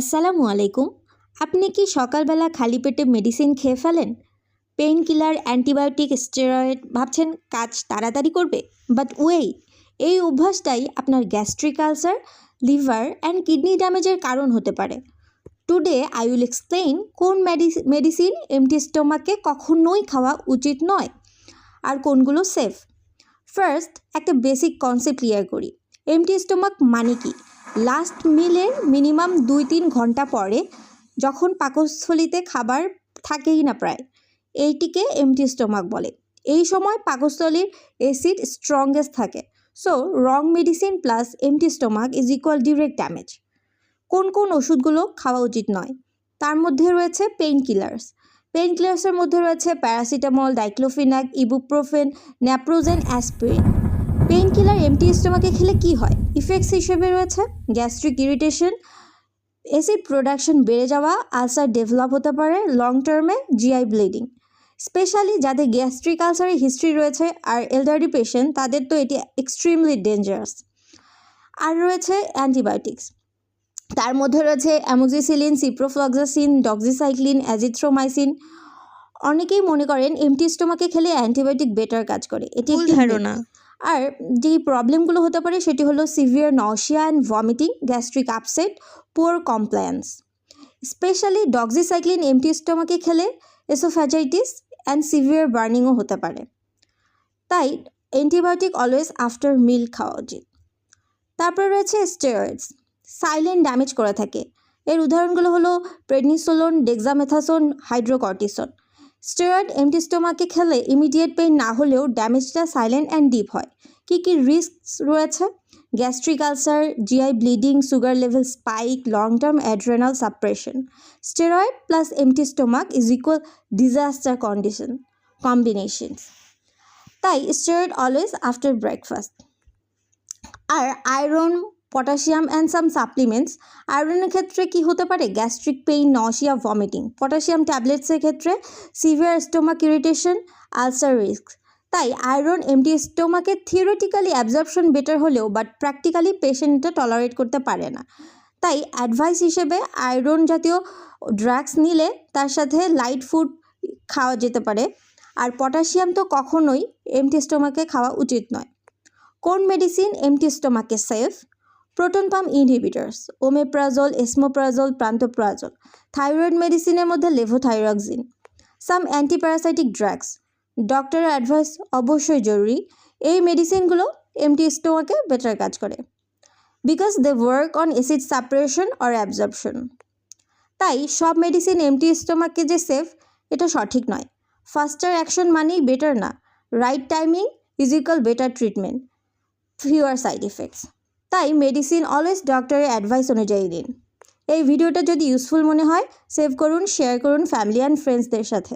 আসসালামু আলাইকুম। আপনি কি সকালবেলা খালি পেটে মেডিসিন খেয়ে ফেলেন? পেইন কিলার অ্যান্টিবায়োটিক স্টেরয়েড ভাবছেন কাজ তাড়াতাড়ি করবে? বাট ওয়েই এই অভ্যাসটাই আপনার gastric ulcer liver and kidney ড্যামেজের কারণ হতে পারে। টুডে আই উইল এক্সপ্লেইন কোন মেডিসিন এমটি স্টোমাকে কখনোই খাওয়া উচিত নয় আর কোনগুলো সেফ ফার্স্ট একটা বেসিক কনসেপ্ট ক্লিয়ার করি। এমটি স্টোমাক মানে কি? লাস্ট মিলের মিনিমাম দুই তিন ঘণ্টা পরে যখন পাকস্থলিতে খাবার থাকেই না প্রায়, এইটিকে এমটি স্টোমাক বলে। এই সময় পাকস্থলীর অ্যাসিড স্ট্রংগেস্ট থাকে। So wrong medicine plus empty stomach is equal direct damage কোন কোন ওষুধগুলো খাওয়া উচিত নয়। তার মধ্যে রয়েছে পেইন কিলার্স পেইন কিলার্সের মধ্যে রয়েছে paracetamol diclofenac ibuprofen naproxen aspirin killer empty স্টোমাকে খেলে কি হয়? ইফেক্টস হিসেবে রয়েছে গ্যাস্ট্রিক ইরিটেশন অ্যাসিড প্রোডাকশন বেড়ে যাওয়া আলসার ডেভেলপ হতে পারে লং টার্মে জিআই ব্লিডিং স্পেশালি যাদের গ্যাস্ট্রিক আলসারের হিস্ট্রি রয়েছে আর এলডারি পেশেন্ট তাদের তো এটি এক্সট্রিমলি ডেঞ্জারাস আর রয়েছে অ্যান্টিবায়োটিক্স তার মধ্যে রয়েছে অ্যামোক্সিসিলিন সিপ্রোফ্লক্সাসিন ডক্সিসাইক্লিন অ্যাজিথ্রোমাইসিন অনেকেই মনে করেন এমটি স্টোমাকে খেলে অ্যান্টিবায়োটিক বেটার কাজ করে। এটি ধারণা। আর যেই প্রবলেমগুলো হতে পারে সেটি হলো severe nausea and vomiting gastric upset poor compliance specially doxycycline empty স্টোমাকে খেলে এসোফ্যাজাইটিস অ্যান্ড সিভিয়ার বার্নিংও হতে পারে। তাই অ্যান্টিবায়োটিক অলওয়েজ আফটার মিল খাওয়া উচিত। তারপর রয়েছে স্টেরয়েডস সাইলেন্ট ড্যামেজ করে থাকে। এর উদাহরণগুলো হলো prednisolone dexamethasone hydrocortisone steroid empty স্টোমাকে খেলে ইমিডিয়েট পেইন না হলেও ড্যামেজটা সাইলেন্ট অ্যান্ড ডিপ হয়। কী কী রিস্ক রয়েছে? Gastric ulcer, GI bleeding, sugar level spike, long term adrenal suppression. Steroid plus empty stomach is equal disaster condition combinations. তাই steroid always after breakfast. R iron potassium and some supplements আয়রনের ক্ষেত্রে কি হতে পারে? Gastric pain nausea vomiting potassium ট্যাবলেটসের ক্ষেত্রে severe stomach irritation ulcer risk তাই iron empty স্টোমাকে theoretically absorption better হলেও বাট প্র্যাকটিক্যালি পেশেন্টটা টলারেট করতে পারে না। তাই অ্যাডভাইস হিসেবে আয়রন জাতীয় ড্রাগস নিলে তার সাথে লাইট ফুড খাওয়া যেতে পারে। আর পটাশিয়াম তো কখনোই এমটি স্টোমাকে খাওয়া উচিত নয়। কোন medicine empty স্টোমাকে safe proton pump inhibitors, omeprazole, esomeprazole, pantoprazole, thyroid মেডিসিনের মধ্যে লেভোথাইরক্সিন, সাম অ্যান্টিপ্যারাসাইটিক ড্রাগস। ডক্টরের অ্যাডভাইস অবশ্যই জরুরি। এই মেডিসিনগুলো এমটি স্টোমাকে বেটার কাজ করে। Because they work on acid suppression or absorption. তাই সব মেডিসিন এমটি স্টোমাকে যে সেফ, এটা সঠিক নয়। ফাস্টার অ্যাকশন মানেই বেটার না। Right timing is equal better treatment. Fewer side effects. তাই মেডিসিন অলওয়েজ ডক্টরের অ্যাডভাইস অনুযায়ী দিন। এই ভিডিওটা যদি ইউজফুল মনে হয় সেভ করুন শেয়ার করুন ফ্যামিলি অ্যান্ড ফ্রেন্ডসদের সাথে।